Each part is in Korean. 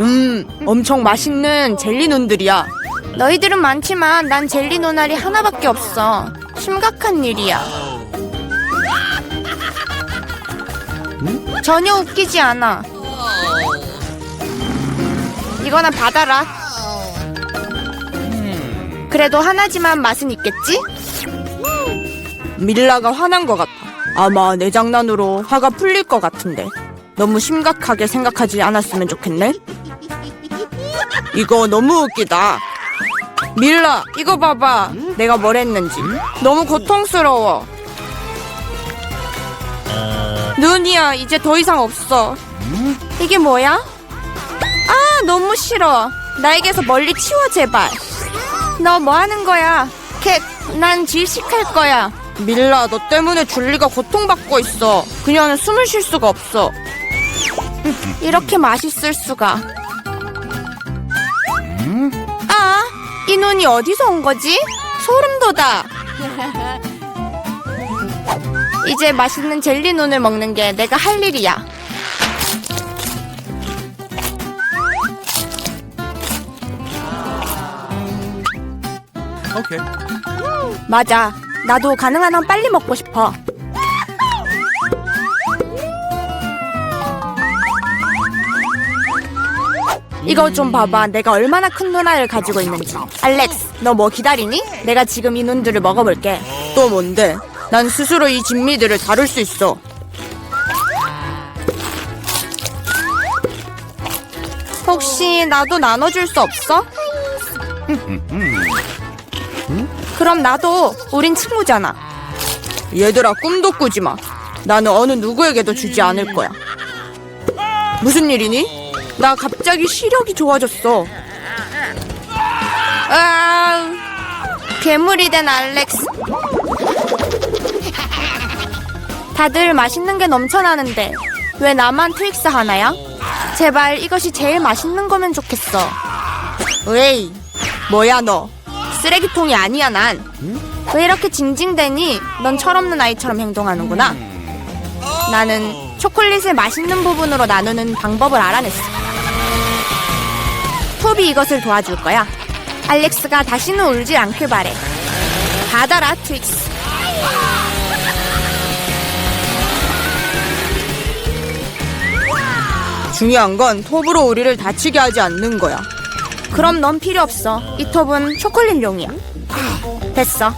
음, 엄청 맛있는 젤리 논들이야. 너희들은 많지만 난 젤리 노날이 하나밖에 없어. 심각한 일이야. 전혀 웃기지 않아. 이거나 받아라. 그래도 하나지만 맛은 있겠지? 밀라가 화난 것 같아. 아마 내 장난으로 화가 풀릴 것 같은데. 너무 심각하게 생각하지 않았으면 좋겠네. 이거 너무 웃기다. 밀라, 이거 봐봐. 내가 뭘 했는지. 너무 고통스러워. 눈이야, 이제 더 이상 없어. 이게 뭐야? 아, 너무 싫어. 나에게서 멀리 치워, 제발. 너 뭐 하는 거야? 캣, 난 질식할 거야. 밀라, 너 때문에 줄리가 고통받고 있어. 그녀는 숨을 쉴 수가 없어. 이렇게 맛있을 수가. 아, 이 눈이 어디서 온 거지? 소름 돋아. 이제 맛있는 젤리 눈을 먹는 게 내가 할 일이야. Okay. 맞아. 나도 가능한 한 빨리 먹고 싶어. 이거 좀 봐봐. 내가 얼마나 큰 누나를 가지고 있는지. 알렉스, 너 뭐 기다리니? 내가 지금 이 눈들을 먹어볼게. 또 뭔데? 난 스스로 이 진미들을 다룰 수 있어. 혹시 나도 나눠줄 수 없어? 그럼 나도 우린 친구잖아. 얘들아 꿈도 꾸지 마. 나는 어느 누구에게도 주지 않을 거야. 무슨 일이니? 나 갑자기 시력이 좋아졌어. 아, 괴물이 된 알렉스. 다들 맛있는 게 넘쳐나는데 왜 나만 트윅스 하나야? 제발 이것이 제일 맛있는 거면 좋겠어. 에이, 뭐야 너? 쓰레기통이 아니야 난. 왜 이렇게 징징대니? 넌 철없는 아이처럼 행동하는구나. 나는 초콜릿을 맛있는 부분으로 나누는 방법을 알아냈어. 톱이 이것을 도와줄 거야. 알렉스가 다시는 울지 않길 바래. 받아라, 트윅스. 중요한 건 톱으로 우리를 다치게 하지 않는 거야. 그럼 넌 필요 없어. 이 톱은 초콜릿용이야. 됐어.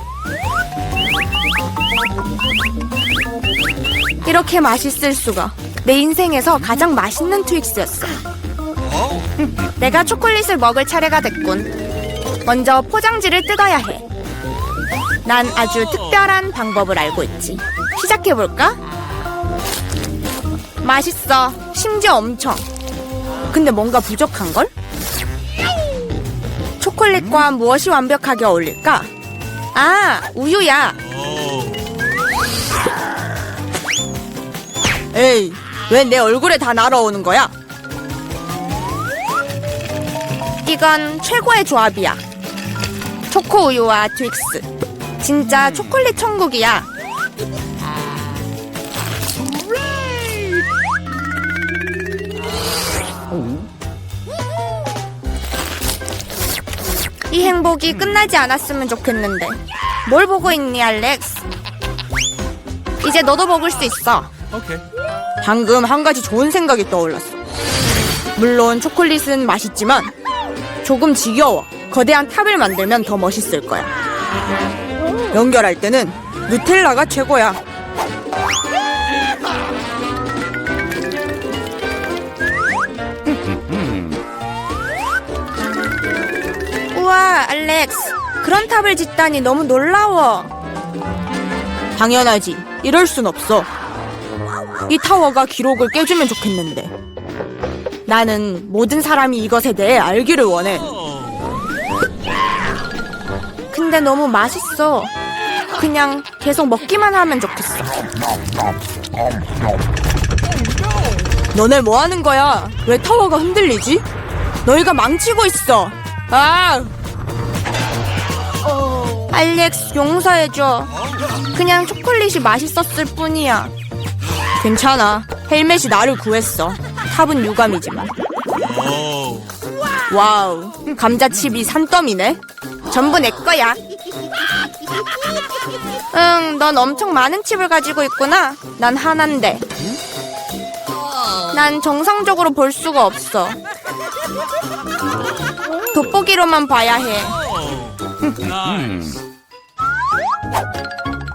이렇게 맛있을 수가. 내 인생에서 가장 맛있는 트윅스였어. 내가 초콜릿을 먹을 차례가 됐군. 먼저 포장지를 뜯어야 해. 난 아주 특별한 방법을 알고 있지. 시작해볼까? 맛있어. 심지어 엄청. 근데 뭔가 부족한걸? 초콜릿과 무엇이 완벽하게 어울릴까? 아, 우유야. 에이, 왜 내 얼굴에 다 날아오는 거야? 이건 최고의 조합이야. 초코 우유와 트윅스. 진짜 초콜릿 천국이야. 이 행복이 끝나지 않았으면 좋겠는데. 뭘 보고 있니, 알렉스? 이제 너도 먹을 수 있어. Okay. 방금 한 가지 좋은 생각이 떠올랐어. 물론 초콜릿은 맛있지만 조금 지겨워. 거대한 탑을 만들면 더 멋있을 거야. 연결할 때는 누텔라가 최고야. 우와, 알렉스. 그런 탑을 짓다니 너무 놀라워. 당연하지. 이럴 순 없어. 이 타워가 기록을 깨주면 좋겠는데. 나는 모든 사람이 이것에 대해 알기를 원해. 근데 너무 맛있어. 그냥 계속 먹기만 하면 좋겠어. 너네 뭐 하는 거야? 왜 타워가 흔들리지? 너희가 망치고 있어. 아, 알렉스, 용서해줘. 그냥 초콜릿이 맛있었을 뿐이야. 괜찮아. 헬멧이 나를 구했어. 탑은 유감이지만. 와우, 감자칩이 산더미네. 전부 내 거야. 응, 넌 엄청 많은 칩을 가지고 있구나. 난 하나인데. 난 정상적으로 볼 수가 없어. 돋보기로만 봐야 해.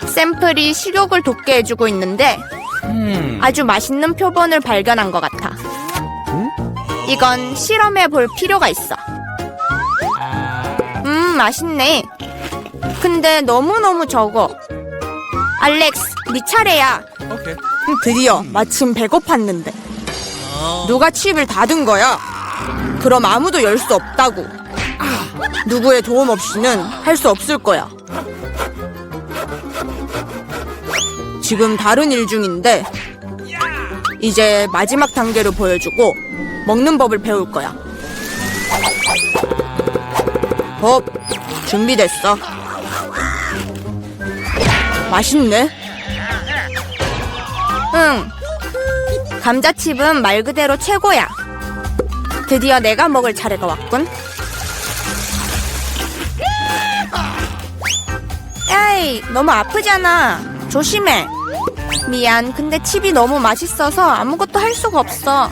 샘플이 식욕을 돋게 해주고 있는데 아주 맛있는 표본을 발견한 것 같아. 이건 실험해 볼 필요가 있어. 음, 맛있네. 근데 너무너무 적어. 알렉스, 네 차례야. 드디어 마침 배고팠는데. 누가 칩을 닫은 거야? 그럼 아무도 열 수 없다고. 누구의 도움 없이는 할 수 없을 거야. 지금 다른 일 중인데 이제 마지막 단계를 보여주고 먹는 법을 배울 거야. 법 준비됐어. 맛있네. 응. 감자칩은 말 그대로 최고야. 드디어 내가 먹을 차례가 왔군. 에이, 너무 아프잖아. 조심해. 미안, 근데 칩이 너무 맛있어서 아무것도 할 수가 없어.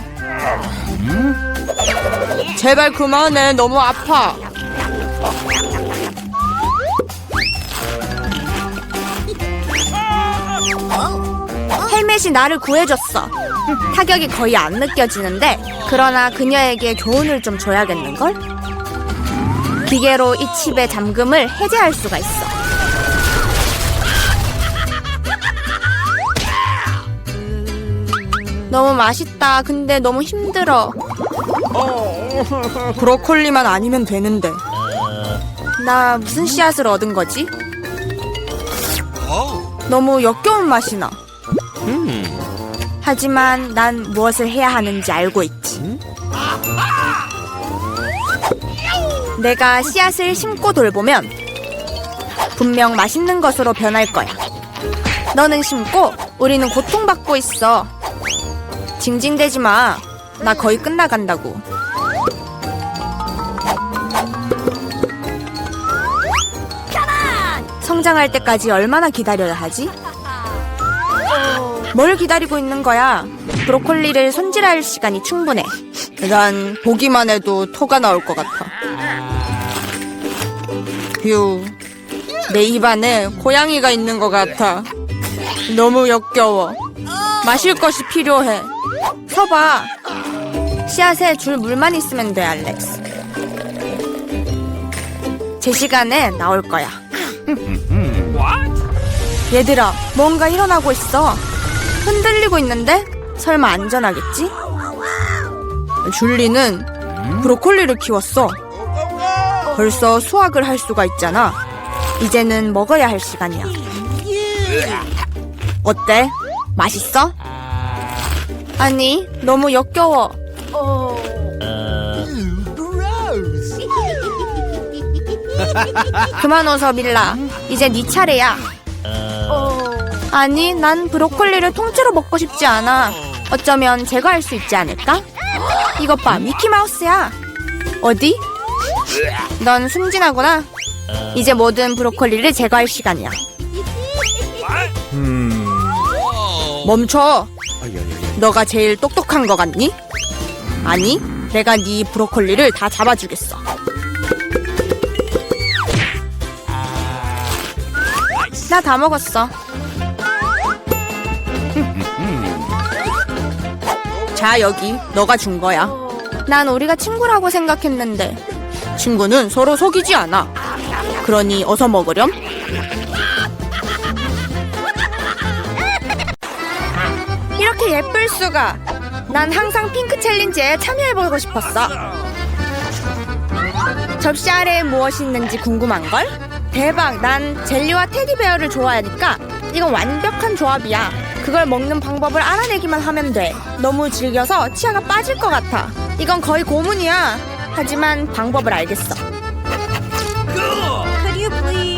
제발 그만해. 너무 아파. 헬멧이 나를 구해줬어. 타격이 거의 안 느껴지는데, 그러나 그녀에게 교훈을 좀 줘야겠는걸? 기계로 이 칩의 잠금을 해제할 수가 있어. 너무 맛있다. 근데 너무 힘들어. 브로콜리만 아니면 되는데. 나 무슨 씨앗을 얻은 거지? 너무 역겨운 맛이 나. 하지만 난 무엇을 해야 하는지 알고 있지. 내가 씨앗을 심고 돌보면 분명 맛있는 것으로 변할 거야. 너는 심고 우리는 고통받고 있어. 징징대지 마. 나 거의 끝나간다고. 성장할 때까지 얼마나 기다려야 하지? 뭘 기다리고 있는 거야? 브로콜리를 손질할 시간이 충분해. 난 보기만 해도 토가 나올 것 같아. 휴, 내 입안에 고양이가 있는 것 같아. 너무 역겨워. 마실 것이 필요해. 서봐. 씨앗에 줄 물만 있으면 돼, 알렉스. 제 시간에 나올 거야. 얘들아, 뭔가 일어나고 있어. 흔들리고 있는데? 설마 안전하겠지? 줄리는 브로콜리를 키웠어. 벌써 수확을 할 수가 있잖아. 이제는 먹어야 할 시간이야. 어때? 맛있어? 아니, 너무 역겨워. 그만 웃어, 밀라. 이제 네 차례야. 아니, 난 브로콜리를 통째로 먹고 싶지 않아. 어쩌면 제거할 수 있지 않을까? 이것 봐, 미키마우스야. 어디? 넌 순진하구나. 이제 모든 브로콜리를 제거할 시간이야. 멈춰. 너가 제일 똑똑한 것 같니? 아니, 내가 네 브로콜리를 다 잡아주겠어. 나 다 먹었어. 자, 여기 너가 준 거야. 난 우리가 친구라고 생각했는데. 친구는 서로 속이지 않아. 그러니 어서 먹으렴. 예쁠 수가. 난 항상 핑크 챌린지에 참여해보고 싶었어. 접시 아래에 무엇이 있는지 궁금한걸? 대박! 난 젤리와 테디베어를 좋아하니까 이건 완벽한 조합이야. 그걸 먹는 방법을 알아내기만 하면 돼. 너무 즐겨서 치아가 빠질 것 같아. 이건 거의 고문이야. 하지만 방법을 알겠어.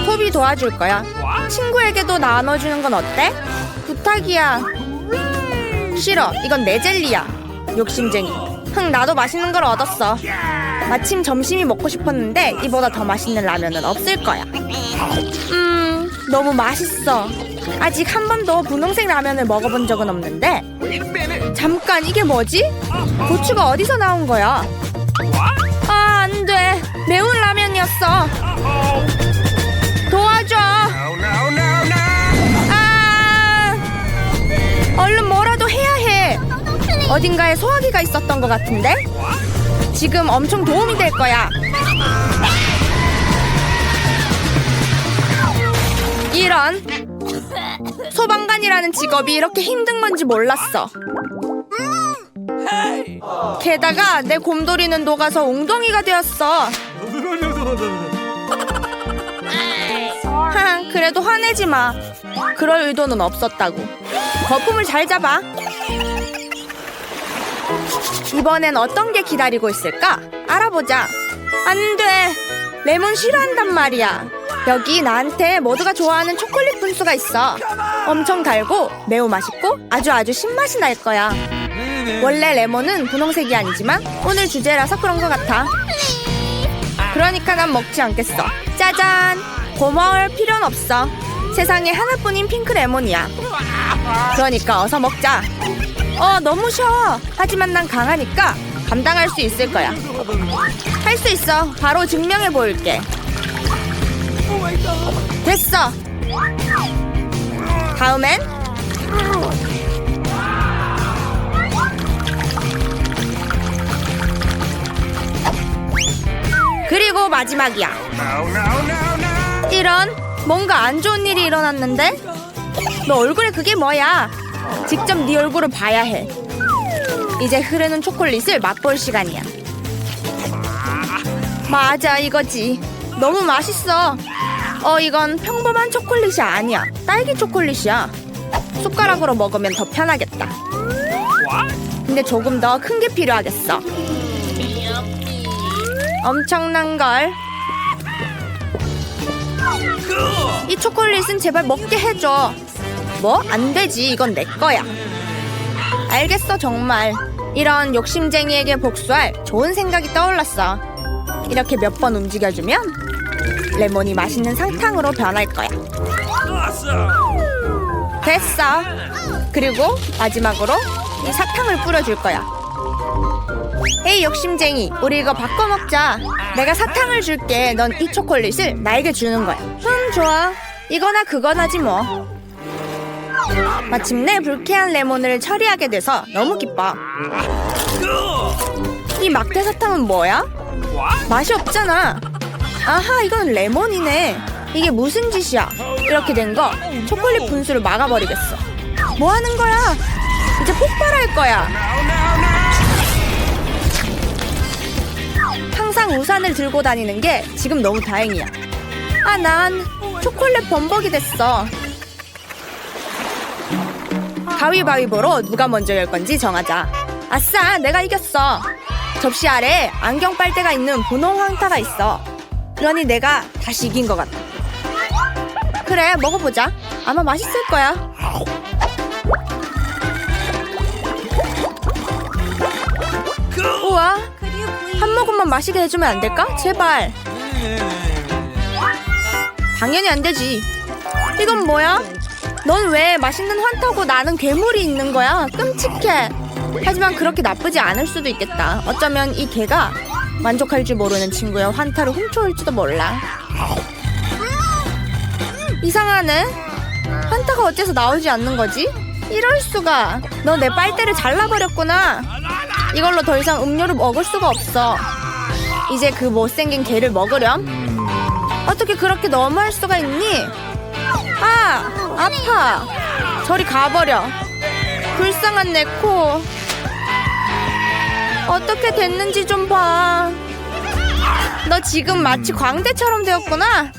톱이 도와줄 거야. 친구에게도 나눠주는 건 어때? 부탁이야. 싫어. 이건 내 젤리야. 욕심쟁이. 흥, 나도 맛있는 걸 얻었어. 마침 점심이 먹고 싶었는데 이보다 더 맛있는 라면은 없을 거야. 음, 너무 맛있어. 아직 한 번도 분홍색 라면을 먹어본 적은 없는데. 잠깐, 이게 뭐지? 고추가 어디서 나온 거야? 아, 안 돼. 매운 라면이었어. 어딘가에 소화기가 있었던 것 같은데? 지금 엄청 도움이 될 거야. 이런 소방관이라는 직업이 이렇게 힘든 건지 몰랐어. 게다가 내 곰돌이는 녹아서 웅덩이가 되었어. 하, 그래도 화내지 마. 그럴 의도는 없었다고. 거품을 잘 잡아. 이번엔 어떤 게 기다리고 있을까? 알아보자. 안 돼. 레몬 싫어한단 말이야. 여기 나한테 모두가 좋아하는 초콜릿 분수가 있어. 엄청 달고 매우 맛있고 아주 아주 신맛이 날 거야. 원래 레몬은 분홍색이 아니지만 오늘 주제라서 그런 것 같아. 그러니까 난 먹지 않겠어. 짜잔! 고마울 필요는 없어. 세상에 하나뿐인 핑크 레몬이야. 그러니까 어서 먹자. 어, 너무 쉬워. 하지만 난 강하니까 감당할 수 있을 거야. 할 수 있어. 바로 증명해 보일게. 됐어. 다음엔 그리고 마지막이야. 이런 뭔가 안 좋은 일이 일어났는데? 너 얼굴에 그게 뭐야? 직접 네 얼굴을 봐야 해. 이제 흐르는 초콜릿을 맛볼 시간이야. 맞아, 이거지. 너무 맛있어. 어, 이건 평범한 초콜릿이 아니야. 딸기 초콜릿이야. 숟가락으로 먹으면 더 편하겠다. 근데 조금 더 큰 게 필요하겠어. 엄청난 걸. 이 초콜릿은 제발 먹게 해줘. 뭐? 안 되지. 이건 내 거야. 알겠어, 정말. 이런 욕심쟁이에게 복수할 좋은 생각이 떠올랐어. 이렇게 몇 번 움직여주면 레몬이 맛있는 상탕으로 변할 거야. 됐어. 그리고 마지막으로 이 사탕을 뿌려줄 거야. 에이 욕심쟁이, 우리 이거 바꿔 먹자. 내가 사탕을 줄게. 넌 이 초콜릿을 나에게 주는 거야. 음, 좋아. 이거나 그거나지 뭐. 마침내 불쾌한 레몬을 처리하게 돼서 너무 기뻐. 이 막대 사탕은 뭐야? 맛이 없잖아. 아하, 이건 레몬이네. 이게 무슨 짓이야? 이렇게 된 거 초콜릿 분수를 막아버리겠어. 뭐 하는 거야? 이제 폭발할 거야. 항상 우산을 들고 다니는 게 지금 너무 다행이야. 아, 난 초콜릿 범벅이 됐어. 가위바위보로 누가 먼저 열 건지 정하자. 아싸, 내가 이겼어. 접시 아래 안경 빨대가 있는 분홍 황타가 있어. 그러니 내가 다시 이긴 것 같아. 그래, 먹어보자. 아마 맛있을 거야. 우와, 한 모금만 마시게 해주면 안 될까? 제발. 당연히 안 되지. 이건 뭐야? 넌 왜 맛있는 환타고 나는 괴물이 있는 거야? 끔찍해. 하지만 그렇게 나쁘지 않을 수도 있겠다. 어쩌면 이 개가 만족할 줄 모르는 친구의 환타를 훔쳐올지도 몰라. 이상하네. 환타가 어째서 나오지 않는 거지? 이럴 수가. 너 내 빨대를 잘라버렸구나. 이걸로 더 이상 음료를 먹을 수가 없어. 이제 그 못생긴 개를 먹으렴? 어떻게 그렇게 너무할 수가 있니? 아, 아파. 저리 가버려. 불쌍한 내 코. 어떻게 됐는지 좀 봐. 너 지금 마치 광대처럼 되었구나.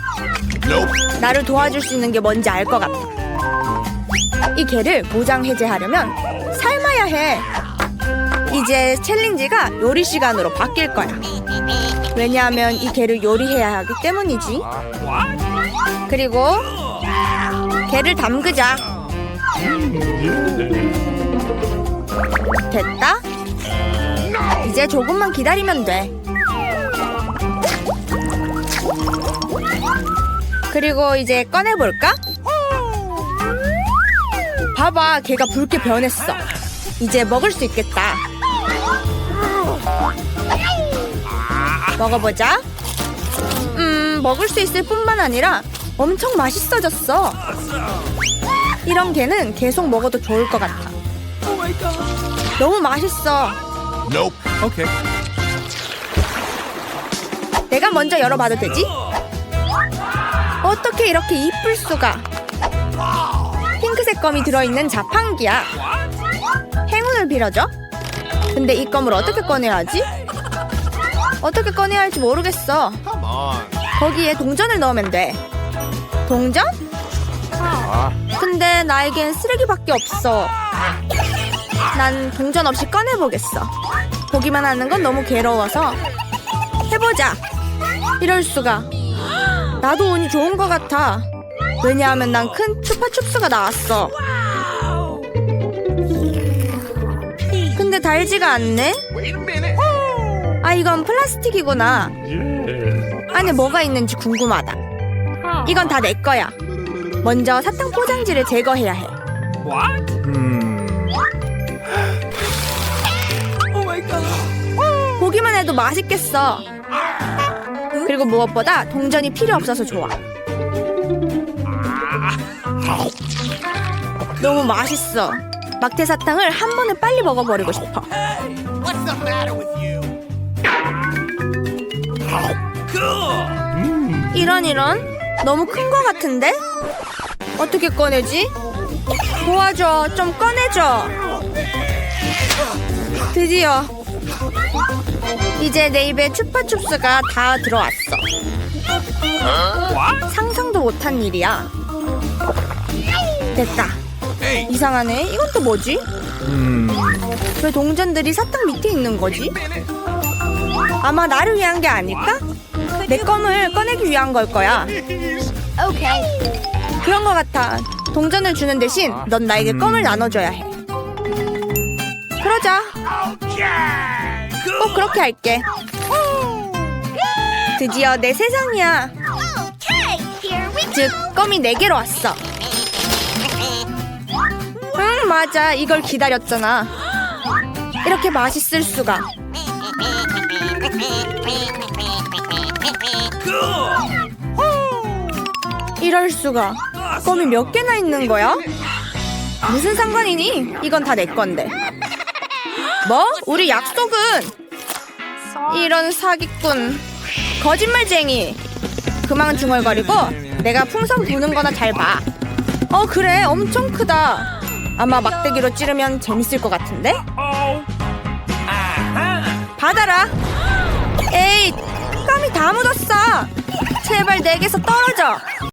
나를 도와줄 수 있는 게 뭔지 알 것 같아. 이 개를 모장 해제하려면 삶아야 해. 이제 챌린지가 요리 시간으로 바뀔 거야. 왜냐하면 이 개를 요리해야 하기 때문이지. 그리고 개를 담그자. 됐다. 이제 조금만 기다리면 돼. 그리고 이제 꺼내볼까? 봐봐, 걔가 붉게 변했어. 이제 먹을 수 있겠다. 먹어보자. 음, 먹을 수 있을 뿐만 아니라 엄청 맛있어졌어. 이런 개는 계속 먹어도 좋을 것 같아. 너무 맛있어. Nope. Okay. 내가 먼저 열어봐도 되지? 어떻게 이렇게 이쁠 수가? 핑크색 껌이 들어있는 자판기야. 행운을 빌어줘. 근데 이 껌을 어떻게 꺼내야 하지? 어떻게 꺼내야 할지 모르겠어. 거기에 동전을 넣으면 돼. 동전? 근데 나에겐 쓰레기밖에 없어. 난 동전 없이 꺼내보겠어. 보기만 하는 건 너무 괴로워서. 해보자. 이럴 수가. 나도 운이 좋은 것 같아. 왜냐하면 난 큰 추파춥스가 나왔어. 근데 달지가 않네? 아, 이건 플라스틱이구나. 안에 뭐가 있는지 궁금하다. 이건 다 내 거야. 먼저 사탕 포장지를 제거해야 해. 보기만 해도 맛있겠어. 그리고 무엇보다 동전이 필요 없어서 좋아. 너무 맛있어. 막대 사탕을 한 번에 빨리 먹어버리고 싶어. What's the matter with you? 이런 이런 너무 큰거 같은데? 어떻게 꺼내지? 도와줘 좀 꺼내줘 드디어 이제 내 입에 추파춥스가 다 들어왔어 상상도 못한 일이야 됐다. 이상하네 이건 또 뭐지? 왜 동전들이 사탕 밑에 있는 거지? 아마 나를 위한 게 아닐까? 내 껌을 꺼내기 위한 걸 거야 그런 것 같아. 동전을 주는 대신 넌 나에게 껌을 나눠줘야 해. 그러자. 꼭 그렇게 할게. 드디어 내 세상이야. 즉, 껌이 네 개로 왔어. 응, 맞아. 이걸 기다렸잖아. 이렇게 맛있을 수가. 이럴 수가. 껌이 몇 개나 있는 거야? 무슨 상관이니? 이건 다 내 건데. 뭐? 우리 약속은? 이런 사기꾼. 거짓말쟁이. 그만 중얼거리고 내가 풍선 부는 거나 잘 봐. 어, 그래. 엄청 크다. 아마 막대기로 찌르면 재밌을 것 같은데? 받아라. 에이, 껌이 다 묻었어. 제발 내게서 떨어져.